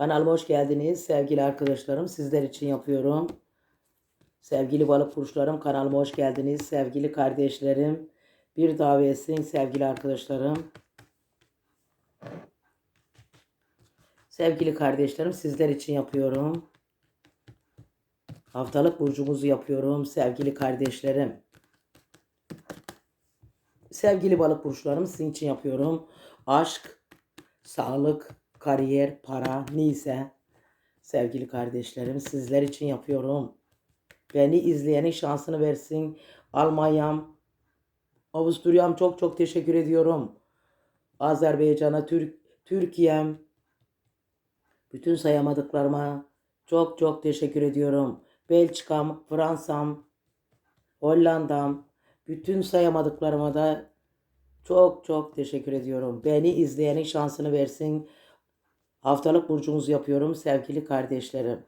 Kanalıma hoş geldiniz sevgili arkadaşlarım. Sizler için yapıyorum. Sevgili balık burçlarım kanalıma hoş geldiniz. Sevgili kardeşlerim bir davetsin sevgili arkadaşlarım. Sevgili kardeşlerim sizler için yapıyorum. Haftalık burcumuzu yapıyorum sevgili kardeşlerim. Sevgili balık burçlarım sizin için yapıyorum. Aşk, sağlık, kariyer, para neyse sevgili kardeşlerim sizler için yapıyorum. Beni izleyenin şansını versin. Almanya'm, Avusturya'm çok çok teşekkür ediyorum. Azerbaycan'a, Türk, Türkiye'm, bütün sayamadıklarıma çok çok teşekkür ediyorum. Belçika'm, Fransa'm, Hollanda'm, bütün sayamadıklarıma da çok çok teşekkür ediyorum. Beni izleyenin şansını versin. Haftalık burcumuzu yapıyorum sevgili kardeşlerim.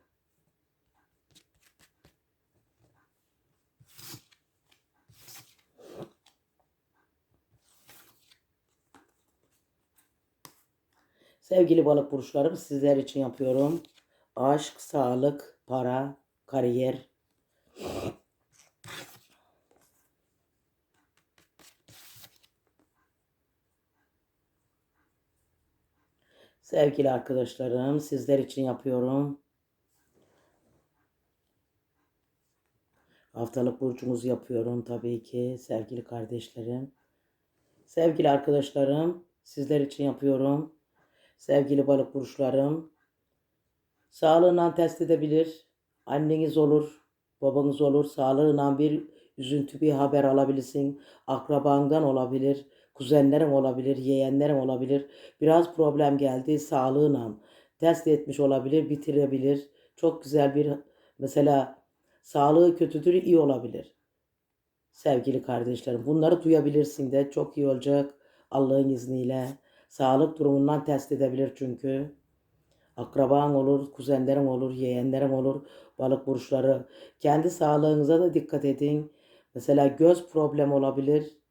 Sevgili balık burçlarım sizler için yapıyorum. Aşk, sağlık, para, kariyer. Sevgili arkadaşlarım sizler için yapıyorum. Haftalık burcumuzu yapıyorum tabii ki sevgili kardeşlerim. Sevgili arkadaşlarım sizler için yapıyorum. Sevgili balık burçlarım. Sağlığından test edebilir. Anneniz olur, babanız olur. Sağlığından bir üzüntü bir haber alabilirsin. Akrabandan olabilir. Kuzenlerin olabilir, yeğenlerin olabilir. Biraz problem geldi sağlığına. Test etmiş olabilir, bitirebilir. Çok güzel bir mesela sağlığı kötüdür, iyi olabilir. Sevgili kardeşlerim bunları duyabilirsin de çok iyi olacak Allah'ın izniyle. Sağlık durumundan test edebilir çünkü. Akraban olur, kuzenlerin olur, yeğenlerin olur, balık burçları. Kendi sağlığınıza da dikkat edin. Mesela göz problemi olabilir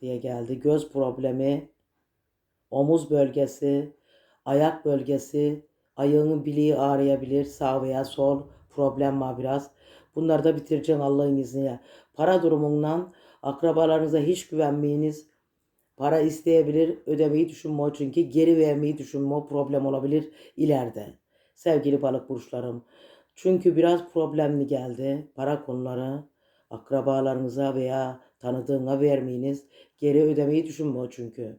diye geldi. Göz problemi, omuz bölgesi, ayak bölgesi, ayağının bileği ağrıyabilir. Sağ veya sol problem var biraz. Bunları da bitireceğim Allah'ın izniyle. Para durumundan akrabalarınıza hiç güvenmeyiniz. Para isteyebilir, ödemeyi düşünme çünkü geri vermeyi düşünme problem olabilir ileride. Sevgili balık burçlarım. Çünkü biraz problemli geldi para konuları. Akrabalarınıza veya tanıdığına vermeyiniz. Geri ödemeyi düşünme çünkü.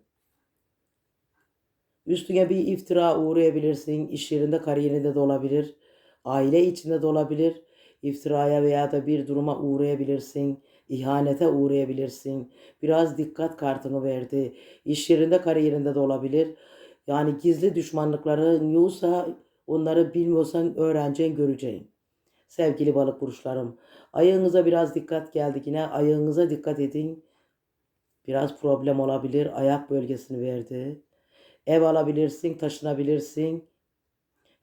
Üstüne bir iftira uğrayabilirsin. İş yerinde kariyerinde de olabilir. Aile içinde de olabilir. İftiraya veya da bir duruma uğrayabilirsin. İhanete uğrayabilirsin. Biraz dikkat kartını verdi. İş yerinde kariyerinde de olabilir. Yani gizli düşmanlıkların yoksa onları bilmiyorsan öğreneceksin, göreceksin. Sevgili balık burçlarım. Ayağınıza biraz dikkat geldi yine. Ayağınıza dikkat edin. Biraz problem olabilir. Ayak bölgesini verdi. Ev alabilirsin, taşınabilirsin.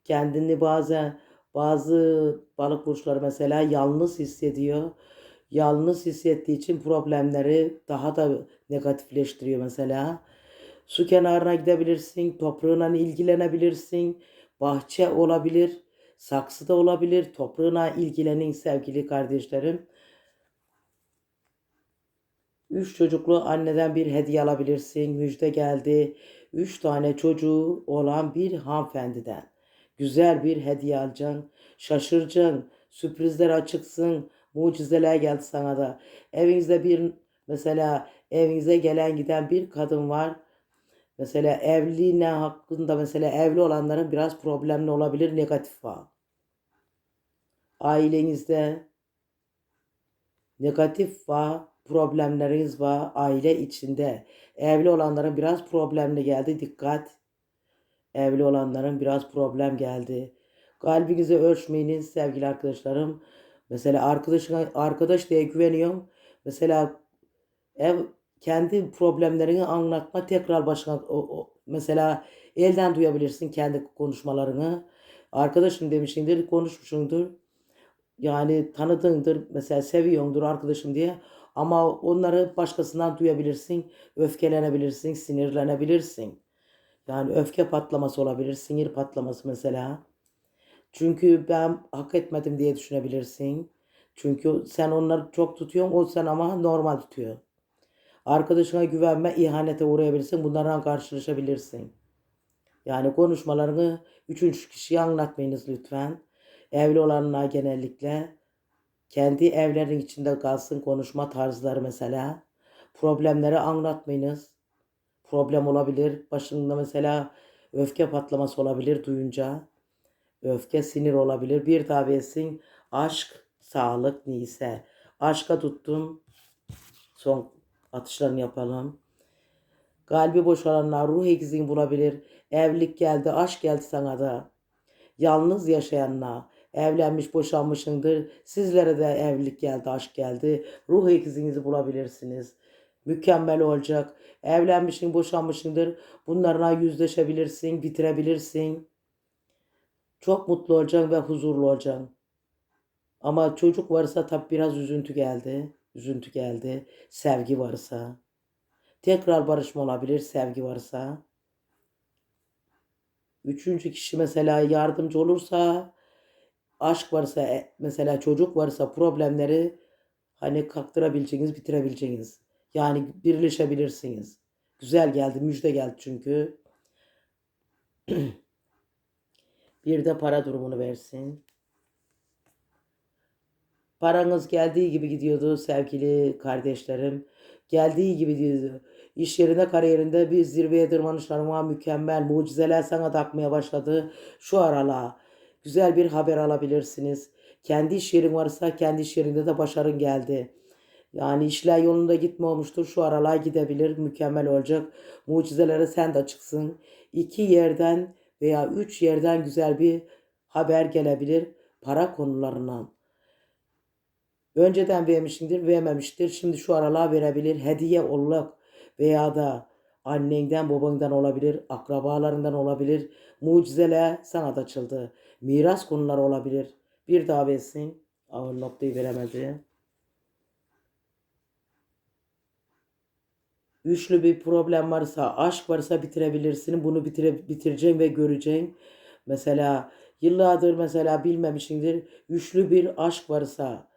Kendini bazen bazı balık burçları mesela yalnız hissediyor. Yalnız hissettiği için problemleri daha da negatifleştiriyor mesela. Su kenarına gidebilirsin, toprağına ilgilenebilirsin. Bahçe olabilir, saksı da olabilir. Toprağına ilgilenin sevgili kardeşlerim. Üç çocuklu anneden bir hediye alabilirsin. Müjde geldi. Üç tane çocuğu olan bir hanımefendiden. Güzel bir hediye alacaksın. Şaşıracaksın. Sürprizler açıksın. Mucizeler geldi sana da. Evinizde bir mesela evinize gelen giden bir kadın var. Mesela evliliğine hakkında mesela evli olanların biraz problemli olabilir negatif var. Ailenizde negatif var, problemleriniz var aile içinde. Evli olanların biraz problemli geldi. Dikkat. Evli olanların biraz problem geldi. Kalbinizi ölçmeyiniz sevgili arkadaşlarım. Mesela arkadaşına arkadaş diye güveniyorum. Mesela ev kendi problemlerini anlatma tekrar başına o, o, mesela elden duyabilirsin kendi konuşmalarını. Arkadaşım demişsindir, konuşmuşsundur. Yani tanıdığındır, mesela seviyordur arkadaşım diye. Ama onları başkasından duyabilirsin, öfkelenebilirsin, sinirlenebilirsin. Yani öfke patlaması olabilir, sinir patlaması mesela. Çünkü ben hak etmedim diye düşünebilirsin. Çünkü sen onları çok tutuyorsun, o sen ama normal tutuyor. Arkadaşına güvenme, ihanete uğrayabilirsin. Bunlarla karşılaşabilirsin. Yani konuşmalarını üçüncü kişiye anlatmayınız lütfen. Evli olanlar genellikle kendi evlerinin içinde kalsın konuşma tarzları mesela. Problemleri anlatmayınız. Problem olabilir. Başında mesela öfke patlaması olabilir duyunca. Öfke sinir olabilir. Bir daha versin aşk, sağlık neyse. Aşka tuttum. Son atışlarını yapalım. Kalbi boşalanlar ruh eksikliğini bulabilir. Evlilik geldi, aşk geldi sana da. Yalnız yaşayanlar, evlenmiş boşanmışındır. Sizlere de evlilik geldi, aşk geldi. Ruh eksikliğinizi bulabilirsiniz. Mükemmel olacak. Evlenmişsin, boşanmışsındır. Bunlarla yüzleşebilirsin, bitirebilirsin. Çok mutlu olacaksın ve huzurlu olacaksın. Ama çocuk varsa tabi biraz üzüntü geldi. Üzüntü geldi. Sevgi varsa. Tekrar barışma olabilir sevgi varsa. Üçüncü kişi mesela yardımcı olursa, aşk varsa, e, mesela çocuk varsa problemleri hani kalktırabileceğiniz, bitirebileceğiniz. Yani birleşebilirsiniz. Güzel geldi, müjde geldi çünkü. Bir de para durumunu versin. Paranız geldiği gibi gidiyordu sevgili kardeşlerim. Geldiği gibi gidiyordu. İş yerinde, kariyerinde bir zirveye tırmanışlarıma mükemmel mucizeler sana takmaya başladı. Şu aralar güzel bir haber alabilirsiniz. Kendi iş yerin varsa kendi iş yerinde de başarın geldi. Yani işler yolunda gitme olmuştur. Şu aralar gidebilir. Mükemmel olacak. Mucizelere sen de çıksın. İki yerden veya üç yerden güzel bir haber gelebilir. Para konularından. Önceden vermişsindir, vermemiştir. Şimdi şu aralar verebilir. Hediye olarak veya da annenden, babandan olabilir, akrabalarından olabilir. Mucizeler sana da açıldı. Miras konuları olabilir. Bir daha versin. Ağır noktayı veremedi. Üçlü bir problem varsa, aşk varsa bitirebilirsin. Bunu bitire, bitireceksin ve göreceksin. Mesela yıllardır mesela bilmemişsindir. Üçlü bir aşk varsa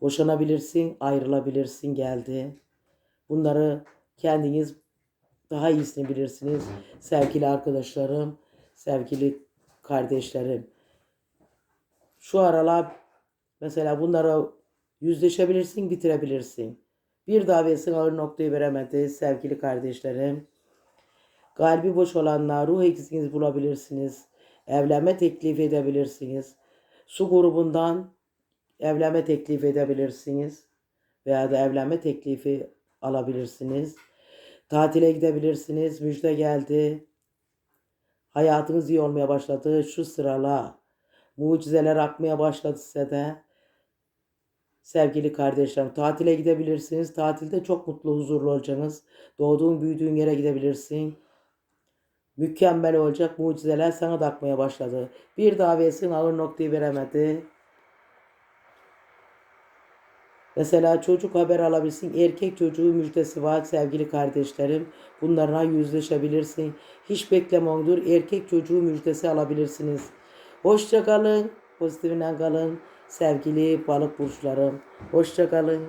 boşanabilirsin, ayrılabilirsin geldi. Bunları kendiniz daha iyisini bilirsiniz. Sevgili arkadaşlarım, sevgili kardeşlerim. Şu aralar mesela bunlara yüzleşebilirsin, bitirebilirsin. Bir davetsin ağır noktayı veremedi sevgili kardeşlerim. Kalbi boş olanlar ruh eksikinizi bulabilirsiniz. Evlenme teklif edebilirsiniz. Su grubundan evlenme teklif edebilirsiniz. Veya da evlenme teklifi alabilirsiniz. Tatile gidebilirsiniz. Müjde geldi. Hayatınız iyi olmaya başladı. Şu sırala mucizeler akmaya başladı size de. Sevgili kardeşlerim tatile gidebilirsiniz. Tatilde çok mutlu, huzurlu olacaksınız. Doğduğun, büyüdüğün yere gidebilirsin. Mükemmel olacak mucizeler sana da akmaya başladı. Bir davetsin ağır noktayı veremedi. Mesela çocuk haber alabilirsin. Erkek çocuğu müjdesi var sevgili kardeşlerim. Bunlarla yüzleşebilirsin. Hiç beklemondur. Erkek çocuğu müjdesi alabilirsiniz. Hoşça kalın. Pozitifinden kalın. Sevgili balık burçlarım. Hoşça kalın.